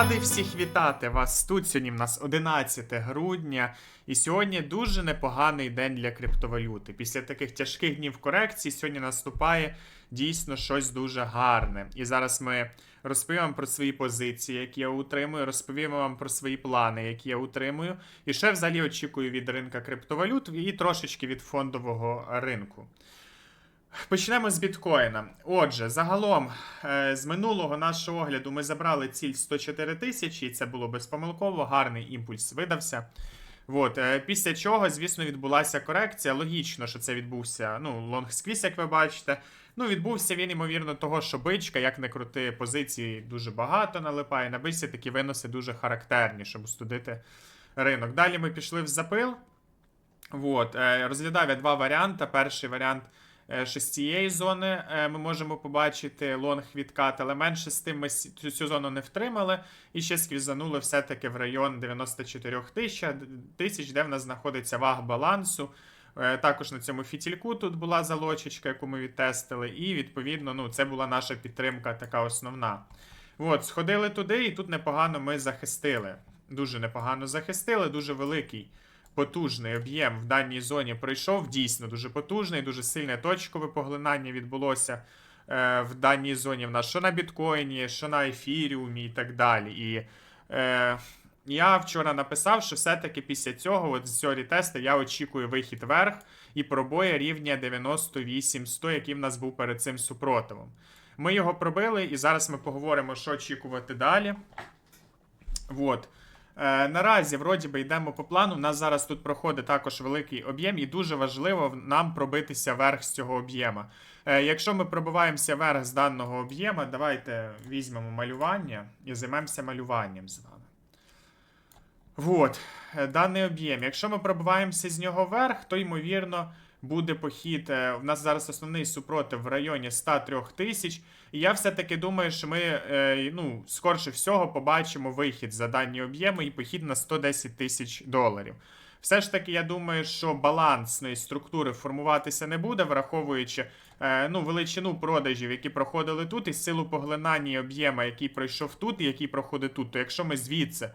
Радий всіх вітати вас тут. Сьогодні в нас 11 грудня, і сьогодні дуже непоганий день для криптовалюти. Після таких тяжких днів корекції сьогодні наступає дійсно щось дуже гарне. І зараз ми розповім вам про свої позиції, які я утримую, розповім вам про свої плани, які я утримую, і ще взагалі очікую від ринка криптовалют і трошечки від фондового ринку. Почнемо з біткоїна. Отже, загалом е, з минулого нашого огляду ми забрали ціль 104 тисячі, і це було безпомилково, гарний імпульс видався. От, е, після чого, звісно, відбулася корекція. Логічно, що це відбувся ну, лонг сквіз, як ви бачите. Ну, відбувся він, ймовірно, того, що бичка, як не крути, позиції дуже багато налипає. На бичці такі виноси дуже характерні, щоб устудити ринок. Далі ми пішли в запил. От, е, розглядав я два варіанти. Перший варіант е, цієї зони е, ми можемо побачити лонг відкат, але менше з тим ми цю, зону не втримали і ще сквізанули все-таки в район 94 тисяч, тисяч, де в нас знаходиться ваг балансу. Е, Також на цьому фітільку тут була залочечка, яку ми відтестили, і відповідно ну, це була наша підтримка така основна. От, сходили туди, і тут непогано ми захистили. Дуже непогано захистили, дуже великий потужний об'єм в даній зоні пройшов. Дійсно дуже потужний, дуже сильне точкове поглинання відбулося е, в даній зоні в нас, що на біткоїні, що на ефіріумі і так далі. І е, я вчора написав, що все-таки після цього, от з цього ретесту, я очікую вихід вверх і пробоя рівня 98-100, який в нас був перед цим супротивом. Ми його пробили, і зараз ми поговоримо, що очікувати далі. Вот. Е, наразі, вроді би, йдемо по плану. У нас зараз тут проходить також великий об'єм, і дуже важливо нам пробитися вверх з цього об'єма. Е, якщо ми пробиваємося вверх з даного об'єма, давайте візьмемо малювання і займемося малюванням з вами. Вот, е, даний об'єм. Якщо ми пробиваємося з нього вверх, то ймовірно буде похід. е, У нас зараз основний супротив в районі 103 тисяч. І я все-таки думаю, що ми е, ну, скорше всього побачимо вихід за дані об'єми і похід на 110 тисяч доларів. Все ж таки, я думаю, що балансної структури формуватися не буде, враховуючи е, ну, величину продажів, які проходили тут, і силу поглинання об'єма, який пройшов тут і який проходить тут. То якщо ми звідси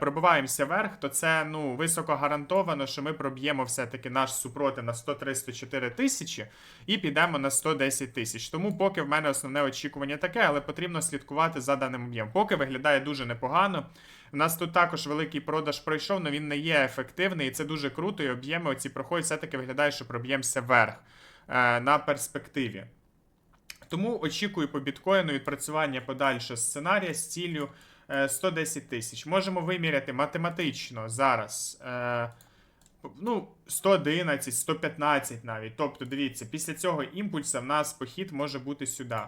пробиваємося вверх, то це ну, високо гарантовано, що ми проб'ємо все-таки наш супротив на 103-104 тисячі і підемо на 110 тисяч. Тому поки в мене основне очікування таке, але потрібно слідкувати за даним об'ємом. Поки виглядає дуже непогано. У нас тут також великий продаж пройшов, але він не є ефективний, і це дуже круто. І об'єми оці проходять, все-таки виглядає, що проб'ємося вверх е, на перспективі. Тому очікую по біткоїну відпрацювання подальшого сценарія з ціллю е, 110 тисяч. Можемо виміряти математично зараз. Е, ну, 111, 115 навіть. Тобто, дивіться, після цього імпульсу в нас похід може бути сюди.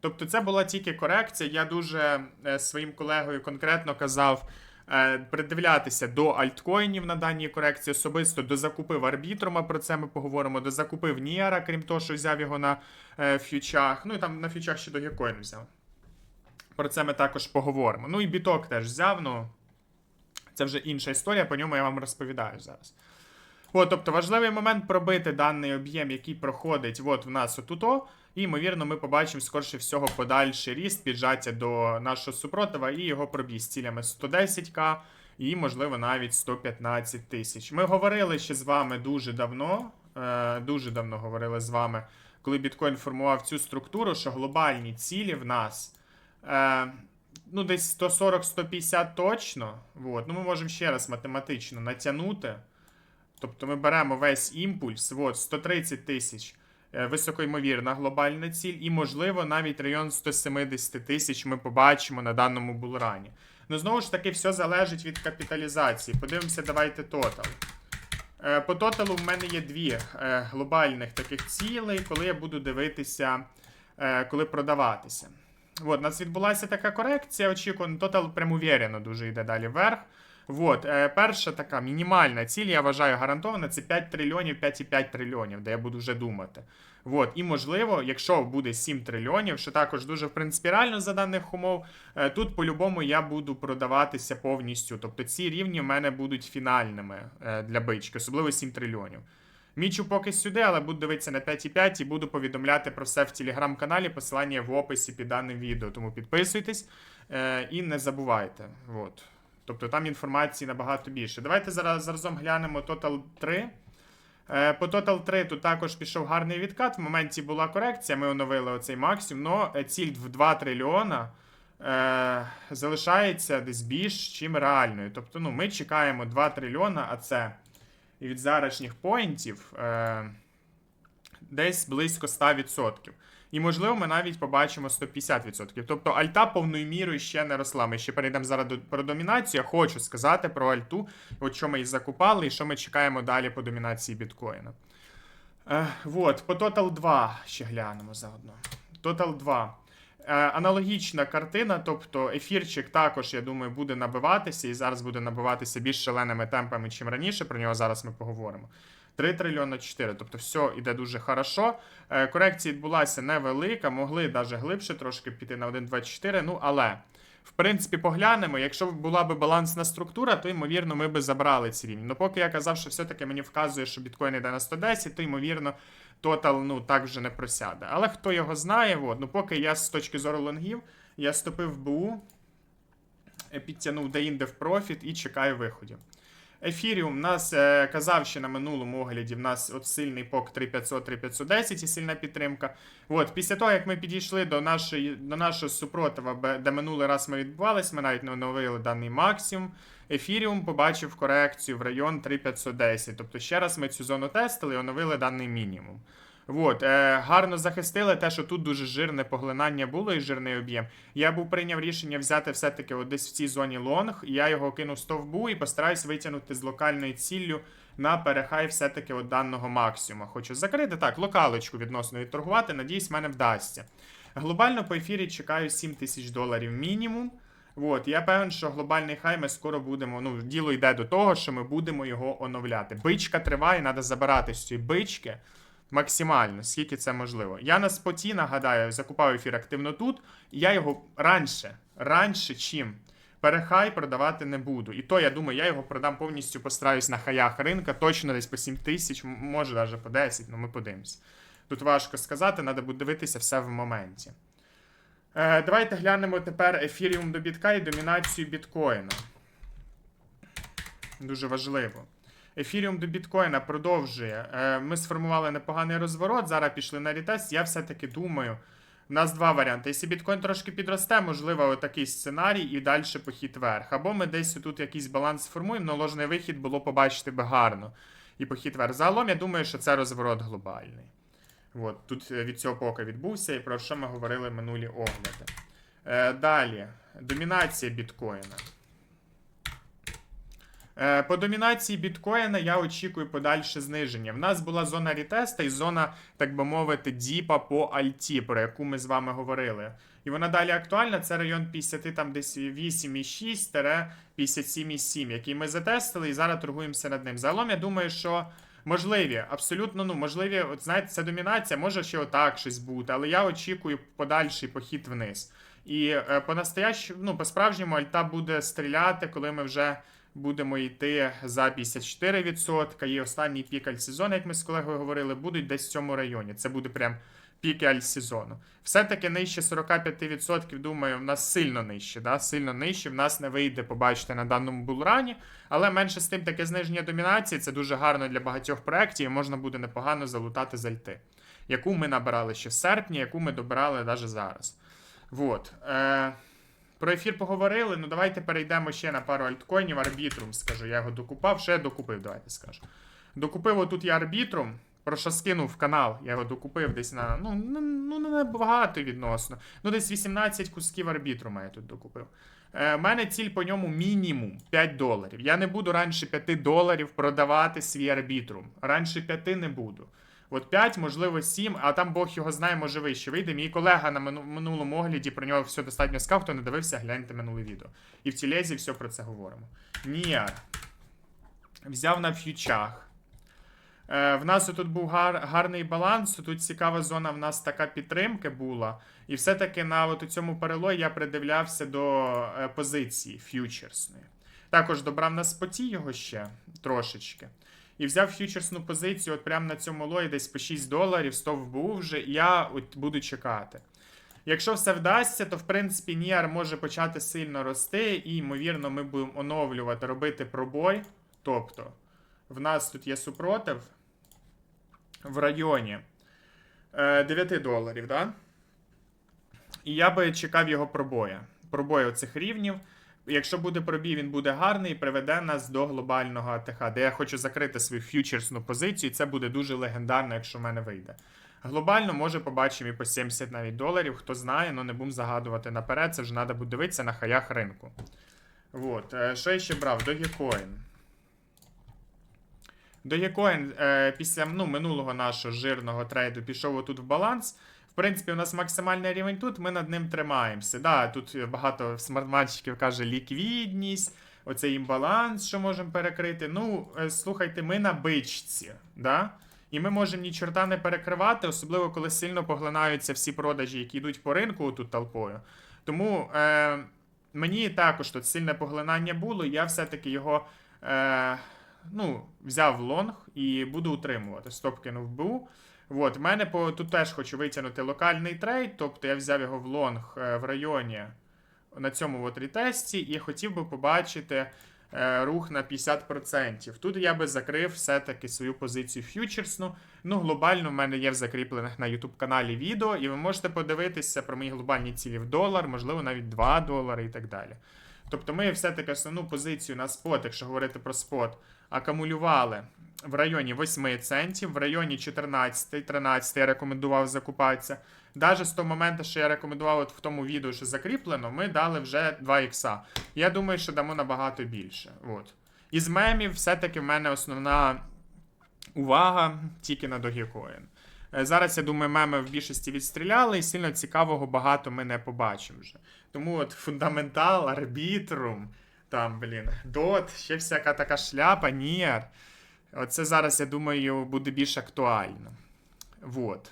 Тобто, це була тільки корекція. Я дуже е, своїм колегою конкретно казав. е, Придивлятися до альткоїнів на даній корекції особисто дозакупив арбітрума, про це ми поговоримо. Дозакупив Ніара, крім того, що взяв його на е, фьючах. Ну і там на фьючах ще до Dogecoin взяв. Про це ми також поговоримо. Ну і біток теж взяв. Ну це вже інша історія, по ньому я вам розповідаю зараз. От, тобто важливий момент пробити даний об'єм, який проходить от в нас отуто, і, ймовірно, ми побачимо, скорше всього, подальший ріст, піджаття до нашого супротива і його пробій з цілями 110к і, можливо, навіть 115 тисяч. Ми говорили ще з вами дуже давно, е, дуже давно говорили з вами, коли біткоін формував цю структуру, що глобальні цілі в нас. Е, Ну, десь 140-150 точно. Вот. Ну, ми можемо ще раз математично натягнути. Тобто ми беремо весь імпульс, от, 130 тисяч, е, високоймовірна глобальна ціль, і, можливо, навіть район 170 тисяч ми побачимо на даному булрані. Ну, знову ж таки, все залежить від капіталізації. Подивимося, давайте тотал. Е, По тоталу в мене є дві е, глобальних таких цілей, коли я буду дивитися, коли продаватися. От, у нас відбулася така корекція, очікувано, тотал прям уверено дуже йде далі вверх. Вот, е, перша така мінімальна ціль, я вважаю, гарантована, це 5 трильйонів, 5,5 трильйонів, де я буду вже думати. Вот, і можливо, якщо буде 7 трильйонів, що також дуже в принципі реально за даних умов, е, тут по-любому я буду продаватися повністю. Тобто ці рівні в мене будуть фінальними е, для бички, особливо 7 трильйонів. Мічу поки сюди, але буду дивитися на 5,5 і буду повідомляти про все в телеграм-каналі. Посилання в описі під даним відео. Тому підписуйтесь. Е, і не забувайте. От. Тобто там інформації набагато більше. Давайте зараз заразом глянемо Total 3. Е, По Total 3 тут також пішов гарний відкат. В моменті була корекція, ми оновили оцей максимум, але ціль в 2 трильйона е, залишається десь більш чим реальною. Тобто, ну, ми чекаємо 2 трильйона, а це від зарашніх поінтів е, десь близько 100%. І, можливо, ми навіть побачимо 150%. Тобто альта повною мірою ще не росла. Ми ще перейдемо зараз до, про домінацію. Я хочу сказати про альту, от що ми її закупали і що ми чекаємо далі по домінації біткоїна. Е, вот, по Total 2 ще глянемо заодно. Total 2. Е, аналогічна картина, тобто ефірчик також, я думаю, буде набиватися і зараз буде набиватися більш шаленими темпами, чим раніше. Про нього зараз ми поговоримо. 3 трильйона 4. Тобто все йде дуже хорошо. Е, корекція відбулася невелика, могли навіть глибше трошки піти на 1.24. Ну, але, в принципі, поглянемо. Якщо була б балансна структура, то ймовірно ми б забрали ці рівні. Ну, поки я казав, що все-таки мені вказує, що біткоін йде на 110, то ймовірно. Тотал, ну так вже не просяде. Але хто його знає, от, ну поки я з точки зору лонгів, я ступив в БУ, е, підтягнув деінде в профіт і чекаю виходів. Ефіріум нас е, казав ще на минулому огляді. В нас от сильний пок 3500-3510 і сильна підтримка. От, після того, як ми підійшли до нашої, до нашого супротива, де минулий раз ми відбувалися, ми навіть не оновили даний максимум. Ефіріум побачив корекцію в район 3510. Тобто ще раз ми цю зону тестили і оновили даний мінімум. От, е, гарно захистили те, що тут дуже жирне поглинання було і жирний об'єм. Я був прийняв рішення взяти все-таки от десь в цій зоні лонг. Я його кинув стовбу і постараюсь витягнути з локальною ціллю на перехай все-таки от даного максимума. Хочу закрити так, локалочку відносно відторгувати. Надіюсь, мене вдасться. Глобально по ефірі чекаю 7 тисяч доларів мінімум. От, я певен, що глобальний хай ми скоро будемо. Ну, діло йде до того, що ми будемо його оновляти. Бичка триває, треба забирати з цієї бички максимально, скільки це можливо. Я на споті, нагадаю, закупав ефір активно тут, і я його раніше, раніше чим перехай продавати не буду. І то, я думаю, я його продам повністю, постараюсь на хаях ринка, точно десь по 7 тисяч, може навіть по 10, ну ми подивимось. Тут важко сказати, треба буде дивитися все в моменті. Е, давайте глянемо тепер ефіріум до бітка і домінацію біткоїна. Дуже важливо. Ефіріум до біткоїна продовжує. Е, Ми сформували непоганий розворот. Зараз пішли на рітест. Я все-таки думаю. У нас два варіанти. Якщо біткоін трошки підросте, можливо, отакий сценарій і далі похід вверх. Або ми десь тут якийсь баланс сформуємо, але ложний вихід було побачити би гарно. І похід вверх. Загалом, я думаю, що це розворот глобальний. От, тут е, від цього поки відбувся, і про що ми говорили минулі огляди. Е, далі, домінація біткоїна. Е, По домінації біткоїна я очікую подальше зниження. В нас була зона рітеста і зона, так би мовити, діпа по альті, про яку ми з вами говорили. І вона далі актуальна. Це район 50, там десь 8,6-57,7, який ми затестили, і зараз торгуємося над ним. Загалом, я думаю, що. Можливі, абсолютно, ну можливі, от знаєте, це домінація, може ще отак щось бути, але я очікую подальший похід вниз. І е, по настоящому, ну, по-справжньому альта буде стріляти, коли ми вже будемо йти за 54%. І останній пік альтсезону, як ми з колегою говорили, будуть десь в цьому районі. Це буде прям пік альтсезону. Все-таки нижче 45%, думаю, в нас сильно нижче. Да? Сильно нижче. В нас не вийде побачити на даному булрані. Але менше з тим таке зниження домінації це дуже гарно для багатьох проєктів і можна буде непогано залутати з альти, яку ми набирали ще в серпні, яку ми добирали навіть зараз. Вот. Е, про ефір поговорили. Ну давайте перейдемо ще на пару альткоїнів. Арбітрум, скажу, я його докупав, ще докупив, давайте скажу. Докупив отут я арбітрум. Про що скинув канал, я його докупив десь на. Ну, ну, не набагато відносно. Ну, десь 18 кусків арбітрума я тут докупив. Е, мене ціль по ньому мінімум 5 доларів. Я не буду раніше 5 доларів продавати свій арбітрум. Раніше 5 не буду. От 5, можливо, 7, а там Бог його знає, може вище вийде. Мій колега на минулому огляді про нього все достатньо сказав, хто не дивився, гляньте минуле відео. І в тілезі все про це говоримо. Ніар. Взяв на ф'ючах. Е, в нас тут був гар, гарний баланс, тут цікава зона, в нас така підтримка була. І все-таки на от у цьому перелої я придивлявся до е, позиції ф'ючерсної. Також добрав на споті його ще трошечки. І взяв ф'ючерсну позицію, от прямо на цьому лої, десь по 6 доларів, 100 вбув вже, і я от буду чекати. Якщо все вдасться, то в принципі Ніар може почати сильно рости, і, ймовірно, ми будемо оновлювати, робити пробой. Тобто, в нас тут є супротив в районі е, 9 доларів, да? І я би чекав його пробоя. Пробою цих рівнів. Якщо буде пробій, він буде гарний і приведе нас до глобального АТХ, де я хочу закрити свою ф'ючерсну позицію, і це буде дуже легендарно, якщо в мене вийде. Глобально, може, побачимо і по 70 навіть доларів. Хто знає, але не будемо загадувати наперед. Це вже треба буде дивитися на хаях ринку. Вот. е, Що я ще брав? Dogecoin. Dogecoin е, після ну, минулого нашого жирного трейду пішов отут в баланс. В принципі, у нас максимальний рівень тут, ми над ним тримаємося. Да, тут багато смартматчиків каже ліквідність, оцей імбаланс, що можемо перекрити. Ну, е, слухайте, ми на бичці. Да? І ми можемо ні чорта не перекривати, особливо коли сильно поглинаються всі продажі, які йдуть по ринку тут толпою. Тому е, мені також тут сильне поглинання було, я все-таки його е, ну, взяв в лонг і буду утримувати. Стоп кинув БУ. От, в мене по тут теж хочу витягнути локальний трейд, тобто я взяв його в лонг е, в районі на цьому от ретесті і хотів би побачити е, рух на 50%. Тут я би закрив все-таки свою позицію ф'ючерсну. Ну, глобально в мене є в закріплених на YouTube каналі відео, і ви можете подивитися про мої глобальні цілі в долар, можливо, навіть 2 долари і так далі. Тобто ми все-таки основну позицію на спот, якщо говорити про спот, акумулювали в районі 8 центів, в районі 14-13 я рекомендував закупатися. Навіть з того моменту, що я рекомендував от в тому відео, що закріплено, ми дали вже 2 ікса. Я думаю, що дамо набагато більше. От. Із мемів, все-таки в мене основна увага тільки на Dogecoin. Е, Зараз, я думаю, меми в більшості відстріляли, і сильно цікавого багато ми не побачимо вже. Тому от фундаментал, арбітрум, там, блін, дот, ще всяка така шляпа, нір. Оце зараз, я думаю, буде більш актуально. Вот.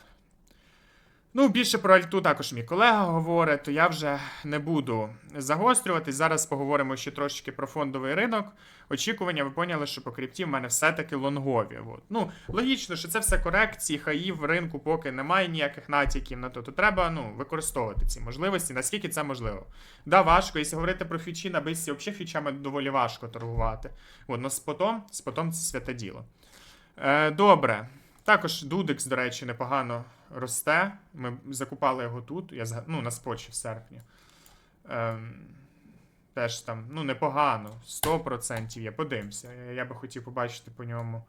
Ну, більше про альту також мій колега говорить, то я вже не буду загострюватись. Зараз поговоримо ще трошки про фондовий ринок. Очікування, ви поняли, що по крипті в мене все-таки лонгові. От. Ну, логічно, що це все корекції, хаїв в ринку, поки немає ніяких натяків на то, то треба ну, використовувати ці можливості, наскільки це можливо. Да, важко, якщо говорити про фічі на бисі, взагалі фічами доволі важко торгувати. От, но спотом, спотом це святе діло. Е, добре. Також Дудекс, до речі, непогано росте. Ми закупали його тут. Я зга- ну, на спочі в серпні. Ем, теж там, ну, непогано. 100% є. Подивимося. Я, би хотів побачити по ньому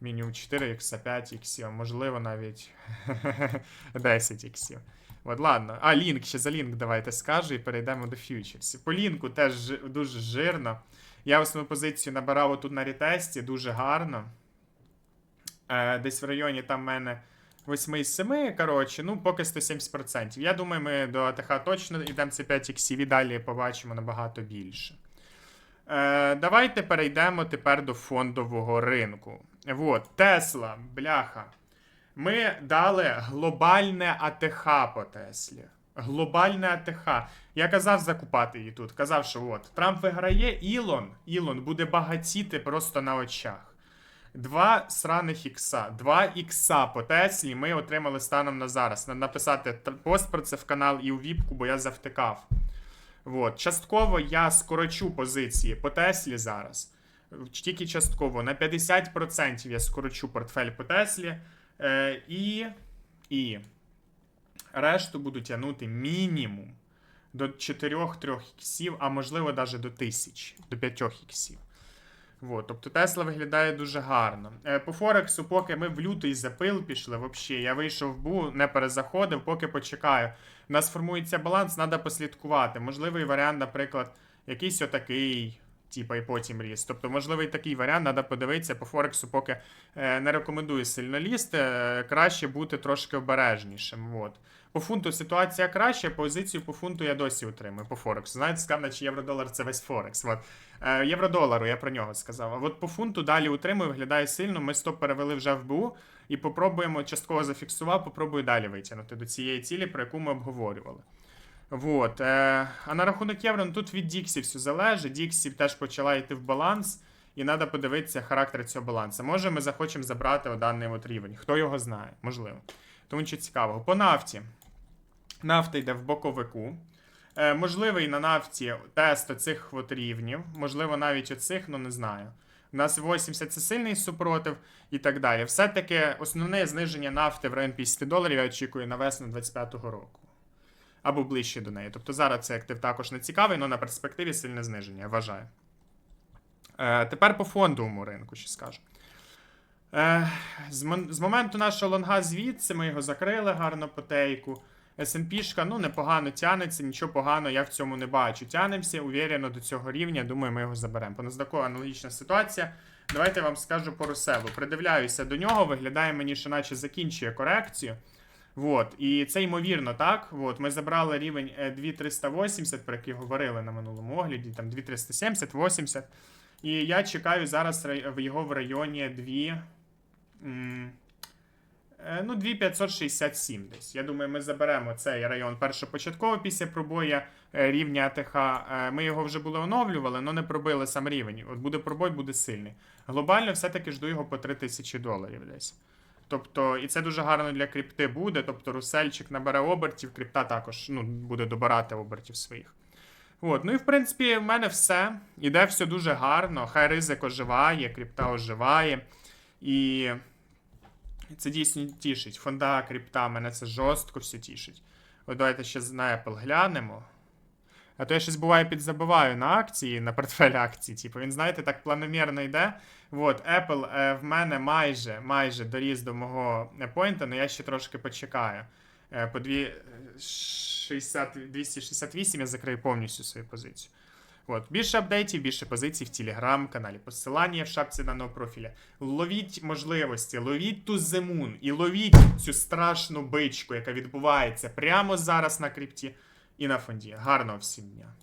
мінімум 4 ікса, 5 іксів, можливо навіть 10 іксів. От, ладно. А, лінк, ще за лінк давайте скажу і перейдемо до фьючерсів. По лінку теж дуже жирно. Я основну позицію набирав отут на ретесті, дуже гарно. Е, десь в районі там в мене 8 із 7, коротше, ну, поки 170%. Я думаю, ми до АТХ точно йдемо це 5 іксів і далі побачимо набагато більше. Е, давайте перейдемо тепер до фондового ринку. Вот, Тесла, бляха. Ми дали глобальне АТХ по Теслі. Глобальне АТХ. Я казав закупати її тут. Казав, що от Трамп виграє, Ілон, Ілон буде багатіти просто на очах. Два сраних ікса. Два ікса по Теслі ми отримали станом на зараз. Надо написати пост про це в канал і у віпку, бо я завтикав. Вот. Частково я скорочу позиції по Теслі зараз. Тільки частково. На 50% я скорочу портфель по Теслі. Е, і, і решту буду тягнути мінімум до 4-3 іксів, а можливо навіть до 1000, до 5 іксів. Вот, тобто Тесла виглядає дуже гарно. Е, по Форексу, поки ми в лютий запил пішли, взагалі, я вийшов в бу, не перезаходив, поки почекаю. У нас формується баланс, треба послідкувати. Можливий варіант, наприклад, якийсь отакий, типа, і потім ріс. Тобто, можливий такий варіант, треба подивитися по Форексу, поки е, не рекомендую сильно лізти. Е, краще бути трошки обережнішим. От. По фунту ситуація краща, позицію по фунту я досі утримую по Форексу. Знаєте, сказав, наче євро-долар це весь Форекс. От. Е, євро-долару, я про нього сказав. А от по фунту далі утримую, виглядає сильно. Ми стоп перевели вже в БУ і попробуємо, частково зафіксував, попробую далі витягнути до цієї цілі, про яку ми обговорювали. Вот. Е, а на рахунок євро, ну тут від Діксі все залежить. Діксі теж почала йти в баланс, і треба подивитися характер цього балансу. Може, ми захочемо забрати даний от рівень. Хто його знає, можливо. Тому що цікавого. По нафті. Нафта йде в боковику. Е, можливий на нафті тест оцих рівнів, можливо, навіть оцих, ну не знаю. У нас 80 це сильний супротив і так далі. Все-таки основне зниження нафти в район 50 доларів я очікую на весну 25-го року. Або ближче до неї. Тобто зараз цей актив також не цікавий, але на перспективі сильне зниження, я вважаю. Е, тепер по фондовому ринку ще скажу. Е, з, моменту нашого лонга звідси ми його закрили гарно по S&P-шка, ну, непогано тянеться, нічого поганого я в цьому не бачу. Тянемося уверено до цього рівня, думаю, ми його заберемо. По NASDAQ аналогічна ситуація. Давайте я вам скажу по Руселу. Придивляюся до нього, виглядає мені, що наче закінчує корекцію. Вот. І це ймовірно, так. Вот. Ми забрали рівень е, 2380, про який говорили на минулому огляді, там 2370, 80. І я чекаю зараз в його в районі 2. Е, Ну, 2567 десь. Я думаю, ми заберемо цей район першопочатково після пробою е, рівня АТХ. Е, Ми його вже були оновлювали, але не пробили сам рівень. От буде пробой, буде сильний. Глобально все-таки жду його по 3000 доларів десь. Тобто, і це дуже гарно для крипти буде. Тобто, русельчик набере обертів, крипта також ну, буде добирати обертів своїх. От, ну і в принципі, в мене все. Іде все дуже гарно. Хай ризик оживає, крипта оживає. І це дійсно тішить. Фонда крипта мене це жорстко все тішить. От давайте ще на Apple глянемо. А то я щось буває підзабиваю на акції, на портфель акцій. Типу, він, знаєте, так планомірно йде. От, Apple е, в мене майже, майже доріс до мого е, поінта, але я ще трошки почекаю. Е, по дві- е, 60, 268 я закрию повністю свою позицію. От, більше апдейтів, більше позицій в телеграм-каналі. Посилання в шапці даного профіля. Ловіть можливості, ловіть ту зимун і ловіть цю страшну бичку, яка відбувається прямо зараз на крипті і на фонді. Гарного всім дня!